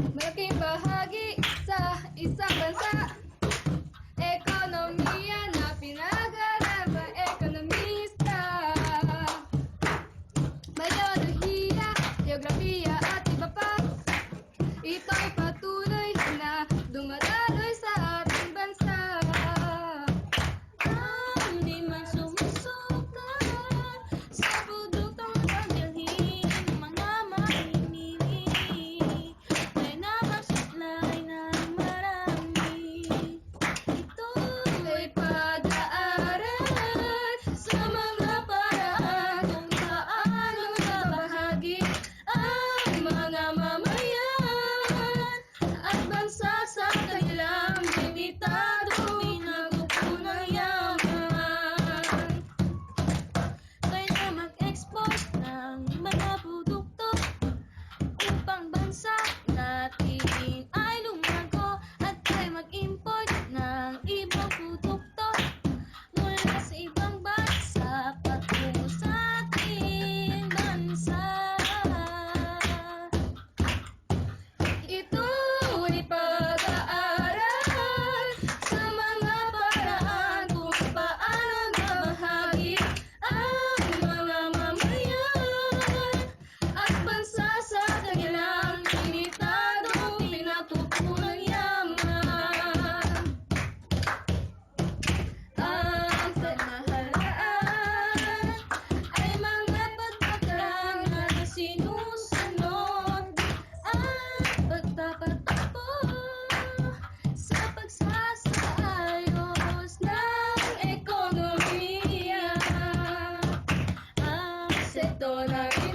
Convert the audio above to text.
Malaking bahagi sa isang bansa. Ekonomiya na pinagalaman Ekonomista. Biolohiya, geografiya at iba pa. Ito'y Hare